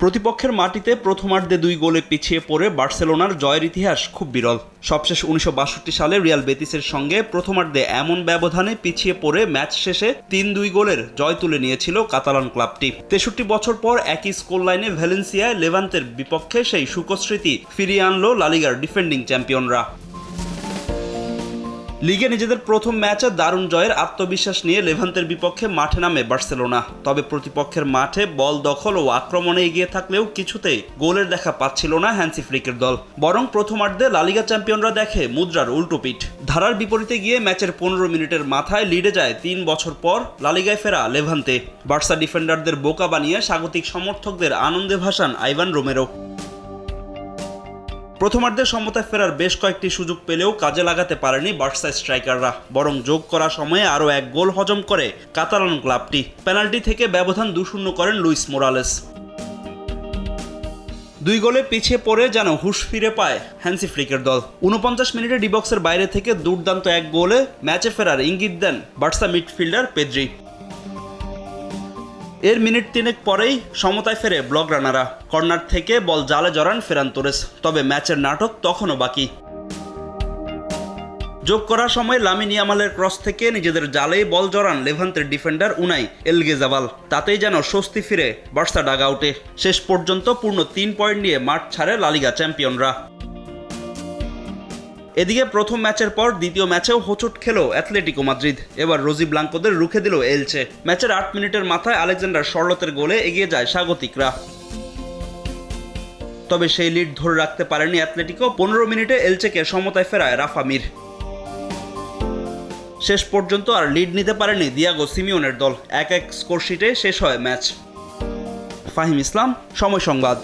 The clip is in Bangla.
প্রতিপক্ষের মাটিতে প্রথমার্ধে দুই গোলে পিছিয়ে পড়ে বার্সেলোনার জয়ের ইতিহাস খুব বিরল। সবশেষ উনিশশো বাষট্টি সালে রিয়াল বেতিসের সঙ্গে প্রথমার্ধে এমন ব্যবধানে পিছিয়ে পড়ে ম্যাচ শেষে তিন দুই গোলের জয় তুলে নিয়েছিল কাতালান ক্লাবটি। তেষট্টি বছর পর একই স্কোর লাইনে ভ্যালেন্সিয়ায় লেভান্তের বিপক্ষে সেই সুখস্মৃতি ফিরিয়ে আনলো লালিগার ডিফেন্ডিং চ্যাম্পিয়নরা। লিগে নিজেদের প্রথম ম্যাচে দারুণ জয়ের আত্মবিশ্বাস নিয়ে লেভান্তের বিপক্ষে মাঠে নামে বার্সেলোনা। তবে প্রতিপক্ষের মাঠে বল দখল ও আক্রমণে এগিয়ে থাকলেও কিছুতেই গোলের দেখা পাচ্ছিল না হ্যান্সি ফ্লিকের দল। বরং প্রথমার্ধে লালিগা চ্যাম্পিয়নরা দেখে মুদ্রার উল্টো পিঠ। ধারার বিপরীতে গিয়ে ম্যাচের পনেরো মিনিটের মাথায় লিডে যায় তিন বছর পর লালিগায় ফেরা লেভান্তে। বার্সা ডিফেন্ডারদের বোকা বানিয়ে স্বাগতিক সমর্থকদের আনন্দে ভাসান আইভান রোমেরো। প্রথমার্ধে সমতায় ফেরার বেশ কয়েকটি সুযোগ পেলেও কাজে লাগাতে পারেনি বার্সা স্ট্রাইকাররা, বরং যোগ করা সময়ে আরও এক গোল হজম করে কাতালান ক্লাবটি। পেনাল্টি থেকে ব্যবধান দু শূন্য করেন লুইস মোরালেস। দুই গোলে পিছিয়ে পড়ে যেন হুশ ফিরে পায় হ্যান্সি ফ্লিকের দল। উনপঞ্চাশ মিনিটে ডিবক্সের বাইরে থেকে দুর্দান্ত এক গোলে ম্যাচে ফেরার ইঙ্গিত দেন বার্সা মিডফিল্ডার পেদ্রি। এর মিনিট তিনেক পরেই সমতায় ফেরে ব্লক রানারা কর্নার থেকে বল জালে জড়ান ফেরান তোরেস, তবে ম্যাচের নাটক তখনও বাকি। যোগ করার সময় লামিন ইয়ামালের ক্রস থেকে নিজেদের জালেই বল জড়ান লেভান্তের ডিফেন্ডার উনাই এলগেজাবাল। তাতেই যেন স্বস্তি ফিরে বার্সা ডাগ আউটে শেষ পর্যন্ত পূর্ণ তিন পয়েন্ট নিয়ে মাঠ ছাড়ে লালিগা চ্যাম্পিয়নরা। এদিকে প্রথম ম্যাচের পর দ্বিতীয় ম্যাচেও হোঁচট খেলো অ্যাথলেটিকো মাদ্রিদ। এবার রোজি ব্লাঙ্কোদের রুখে দিল এলচে। ম্যাচের আট মিনিটের মাথায় আলেকজান্ডার শর্লতের গোলে এগিয়ে যায় স্বাগতিকরা। তবে সেই লিড ধরে রাখতে পারেনি অ্যাথলেটিকো। পনেরো মিনিটে এলচেকে সমতায় ফেরায় রাফা মির। শেষ পর্যন্ত আর লিড নিতে পারেনি দিয়াগো সিমিওনের দল। এক এক স্কোরশিটে শেষ হয় ম্যাচ। ফাহিম ইসলাম, সময় সংবাদ।